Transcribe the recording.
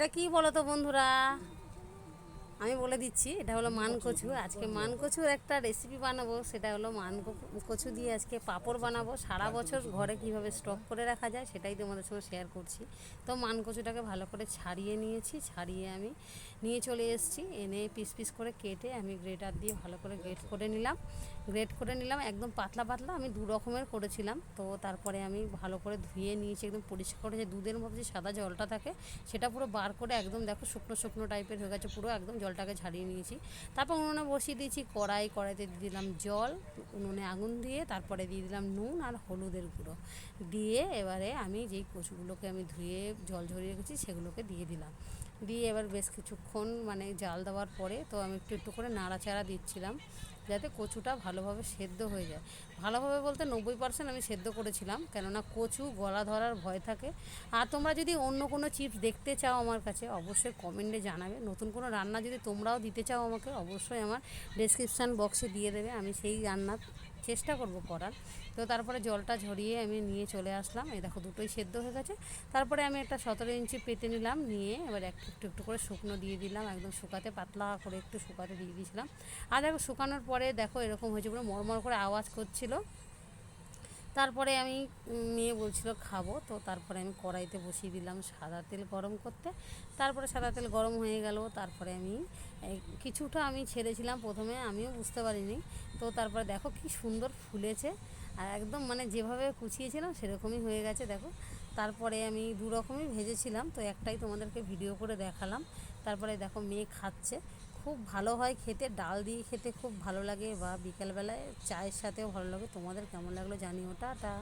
এটা কি বলো তো বন্ধুরা? আমি বলে দিচ্ছি এটা হলো মান কচু আজকে মান কচুর একটা রেসিপি বানাবো সেটা হলো মান কচু দিয়ে আজকে পাঁপড় বানাবো। সারা বছর ঘরে কীভাবে স্টক করে রাখা যায় সেটাই তোমাদের সঙ্গে শেয়ার করছি। তো মান কচুটাকে ভালো করে ছাড়িয়ে নিয়েছি ছাড়িয়ে আমি নিয়ে চলে এসেছি। এনে পিস পিস করে কেটে আমি গ্রেটার দিয়ে ভালো করে গ্রেট করে নিলাম। গ্রেট করে নিলাম একদম পাতলা পাতলা আমি দু রকমের করেছিলাম। তো তারপরে আমি ভালো করে ধুয়ে নিয়েছি একদম পরিষ্কার করে যে দুধের মধ্যে যে সাদা জলটা থাকে সেটা পুরো বার করে একদম দেখো শুকনো শুকনো টাইপের হয়ে গেছে পুরো একদম জলটাকে ঝাড়িয়ে নিয়েছি। তারপর উনুনে বসিয়ে দিয়েছি কড়াই, কড়াইতে দিয়ে দিলাম জল, উনুনে আগুন দিয়ে তারপরে দিয়ে দিলাম নুন আর হলুদের গুঁড়ো। দিয়ে এবারে আমি যেই কচুগুলোকে আমি ধুয়ে জল ঝরিয়ে রেখেছি সেগুলোকে দিয়ে দিলাম। দিয়ে এবার বেশ কিছুক্ষণ মানে জাল দেওয়ার পরে তো আমি একটু একটু করে নাড়াচাড়া দিচ্ছিলাম যাতে কচুটা ভালোভাবে সেদ্ধ হয়ে যায়। ভালোভাবে বলতে নব্বই পার্সেন্ট আমি সেদ্ধ করেছিলাম, কেননা কচু গলা ধরার ভয় থাকে। আর তোমরা যদি অন্য কোনো চিপস দেখতে চাও আমার কাছে, অবশ্যই কমেন্টে জানাবে। নতুন কোনো রান্না যদি তোমরাও দিতে চাও আমাকে, অবশ্যই আমার ডেসক্রিপশান বক্সে দিয়ে দেবে, আমি সেই রান্নার চেষ্টা করব করার। তো তারপরে জলটা ঝরিয়ে আমি নিয়ে চলে আসলাম। এই দেখো দুটোই সেদ্ধ হয়ে গেছে। তারপরে আমি একটা সতেরো ইঞ্চি পেতে নিলাম, নিয়ে এবার একটু একটু একটু করে শুকনো দিয়ে দিলাম, একদম শুকাতে পাতলা করে একটু শুকাতে দিয়ে দিয়েছিলাম। আর দেখো শুকানোর পরে দেখো এরকম হয়েছে, পুরো মরমর করে আওয়াজ করছিল। তারপরে আমি মেয়ে বলছিল, খাব। তো তারপরে আমি কড়াইতে বসিয়ে দিলাম সাদা তেল গরম করতে। তারপরে সাদা তেল গরম হয়ে গেল। তারপরে আমি কিছুটা আমি ছেড়েছিলাম প্রথমে, আমিও বুঝতে পারিনি। তো তারপরে দেখো কি সুন্দর ফুলেছে। আর একদম মানে যেভাবে কুচিয়েছিলাম সেরকমই হয়ে গেছে, দেখো। তারপরে আমি দু রকমই ভেজেছিলাম। তো একটাই তোমাদেরকে ভিডিও করে দেখালাম। তারপরে দেখো মেয়ে খাচ্ছে। খুব ভালো হয় খেতে, ডাল দিয়ে খেতে খুব ভালো লাগে বা বিকেলবেলায় চায়ের সাথেও ভালো লাগে। তোমাদের কেমন লাগল জানিও, টাটা।